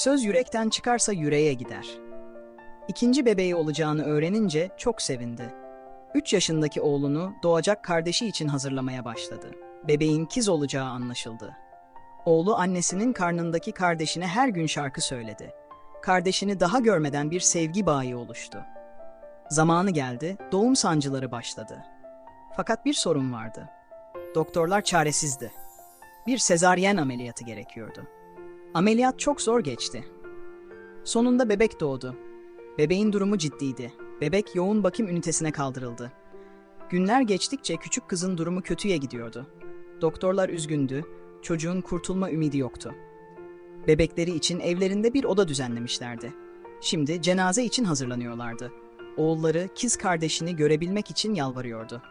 Söz yürekten çıkarsa yüreğe gider. İkinci bebeği olacağını öğrenince çok sevindi. 3 yaşındaki oğlunu doğacak kardeşi için hazırlamaya başladı. Bebeğin kiz olacağı anlaşıldı. Oğlu annesinin karnındaki kardeşine her gün şarkı söyledi. Kardeşini daha görmeden bir sevgi bağı oluştu. Zamanı geldi, doğum sancıları başladı. Fakat bir sorun vardı. Doktorlar çaresizdi. Bir sezaryen ameliyatı gerekiyordu. Ameliyat çok zor geçti. Sonunda bebek doğdu. Bebeğin durumu ciddiydi. Bebek yoğun bakım ünitesine kaldırıldı. Günler geçtikçe küçük kızın durumu kötüye gidiyordu. Doktorlar üzgündü, çocuğun kurtulma ümidi yoktu. Bebekleri için evlerinde bir oda düzenlemişlerdi. Şimdi cenaze için hazırlanıyorlardı. Oğulları kiz kardeşini görebilmek için yalvarıyordu.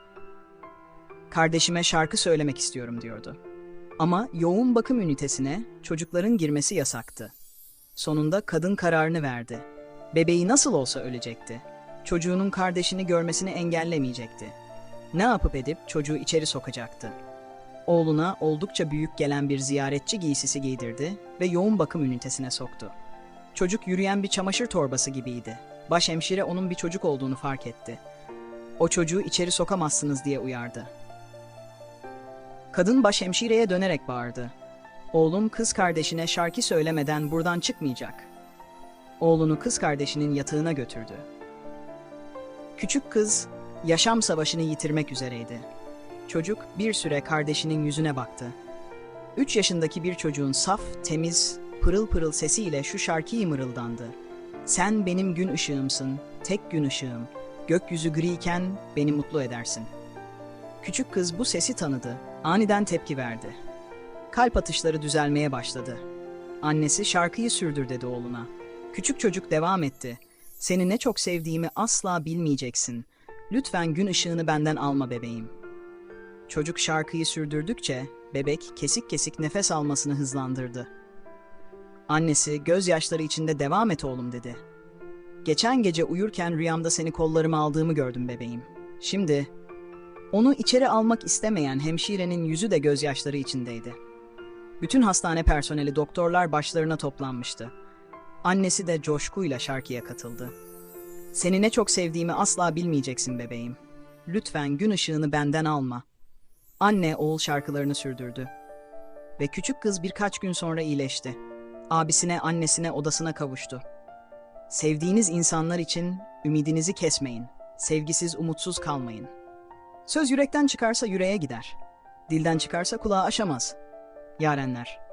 Kardeşime şarkı söylemek istiyorum diyordu. Ama yoğun bakım ünitesine çocukların girmesi yasaktı. Sonunda kadın kararını verdi. Bebeği nasıl olsa ölecekti. Çocuğunun kardeşini görmesini engellemeyecekti. Ne yapıp edip çocuğu içeri sokacaktı. Oğluna oldukça büyük gelen bir ziyaretçi giysisi giydirdi ve yoğun bakım ünitesine soktu. Çocuk yürüyen bir çamaşır torbası gibiydi. Başhemşire onun bir çocuk olduğunu fark etti. O çocuğu içeri sokamazsınız diye uyardı. Kadın başhemşireye dönerek bağırdı. Oğlum kız kardeşine şarkı söylemeden buradan çıkmayacak. Oğlunu kız kardeşinin yatağına götürdü. Küçük kız yaşam savaşını yitirmek üzereydi. Çocuk bir süre kardeşinin yüzüne baktı. Üç yaşındaki bir çocuğun saf, temiz, pırıl pırıl sesiyle şu şarkıyı mırıldandı. Sen benim gün ışığımsın, tek gün ışığım. Gökyüzü griyken beni mutlu edersin. Küçük kız bu sesi tanıdı. Aniden tepki verdi. Kalp atışları düzelmeye başladı. Annesi şarkıyı sürdür dedi oğluna. Küçük çocuk devam etti. Seni ne çok sevdiğimi asla bilmeyeceksin. Lütfen gün ışığını benden alma bebeğim. Çocuk şarkıyı sürdürdükçe bebek kesik kesik nefes almasını hızlandırdı. Annesi gözyaşları içinde devam et oğlum dedi. Geçen gece uyurken rüyamda seni kollarıma aldığımı gördüm bebeğim. Şimdi onu içeri almak istemeyen hemşirenin yüzü de gözyaşları içindeydi. Bütün hastane personeli doktorlar başlarına toplanmıştı. Annesi de coşkuyla şarkıya katıldı. Seni ne çok sevdiğimi asla bilmeyeceksin bebeğim. Lütfen gün ışığını benden alma. Anne oğul şarkılarını sürdürdü. Ve küçük kız birkaç gün sonra iyileşti. Abisine, annesine, odasına kavuştu. Sevdiğiniz insanlar için ümidinizi kesmeyin. Sevgisiz, umutsuz kalmayın. Söz yürekten çıkarsa yüreğe gider. Dilden çıkarsa kulağı aşamaz. Yarenler.